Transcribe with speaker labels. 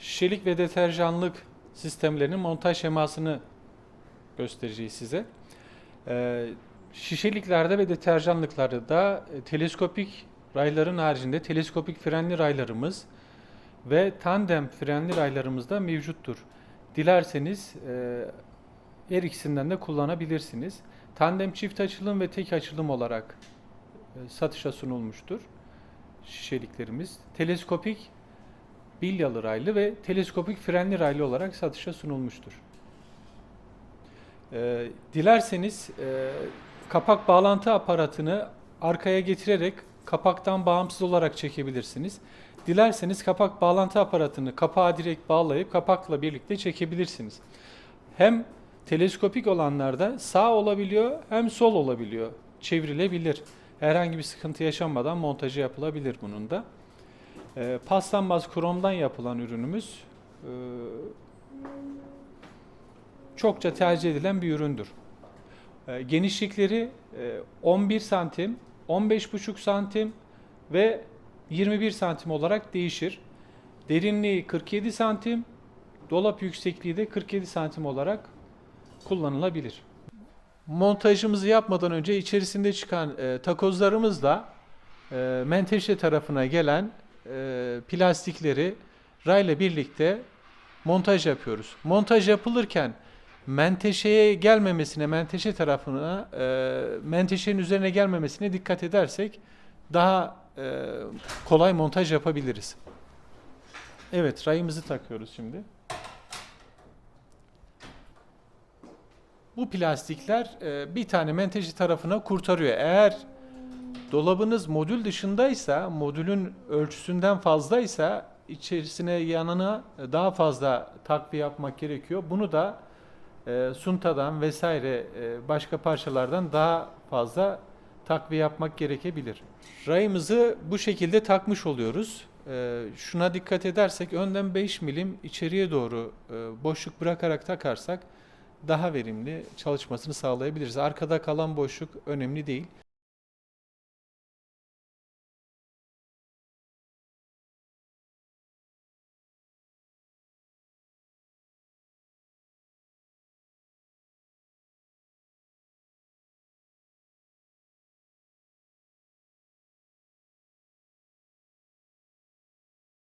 Speaker 1: şişelik ve deterjanlık sistemlerinin montaj şemasını göstereceğiz size. Ee, şişeliklerde ve deterjanlıklarda da e, teleskopik rayların haricinde teleskopik frenli raylarımız ve tandem frenli raylarımız da mevcuttur. Dilerseniz e, her ikisinden de kullanabilirsiniz. Tandem çift açılım ve tek açılım olarak e, satışa sunulmuştur şişeliklerimiz. Teleskopik bilyalı raylı ve teleskopik frenli raylı olarak satışa sunulmuştur. Ee, dilerseniz e, kapak bağlantı aparatını arkaya getirerek kapaktan bağımsız olarak çekebilirsiniz. Dilerseniz kapak bağlantı aparatını kapağa direkt bağlayıp kapakla birlikte çekebilirsiniz. Hem teleskopik olanlarda sağ olabiliyor hem sol olabiliyor. Çevrilebilir. Herhangi bir sıkıntı yaşanmadan montajı yapılabilir bunun da. E, paslanmaz kromdan yapılan ürünümüz e, çokça tercih edilen bir üründür. E, genişlikleri e, 11 santim, 15,5 santim ve 21 santim olarak değişir. Derinliği 47 santim, dolap yüksekliği de 47 santim olarak kullanılabilir. Montajımızı yapmadan önce içerisinde çıkan e, takozlarımızla e, menteşe tarafına gelen e, plastikleri rayla birlikte montaj yapıyoruz. Montaj yapılırken menteşeye gelmemesine, menteşe tarafına, e, menteşenin üzerine gelmemesine dikkat edersek daha e, kolay montaj yapabiliriz. Evet, rayımızı takıyoruz şimdi. Bu plastikler e, bir tane menteşe tarafına kurtarıyor. Eğer dolabınız modül dışındaysa, modülün ölçüsünden fazlaysa içerisine yanına daha fazla takviye yapmak gerekiyor. Bunu da e, suntadan vesaire e, başka parçalardan daha fazla takviye yapmak gerekebilir. Rayımızı bu şekilde takmış oluyoruz. E, şuna dikkat edersek önden 5 milim içeriye doğru e, boşluk bırakarak takarsak daha verimli çalışmasını sağlayabiliriz. Arkada kalan boşluk önemli değil.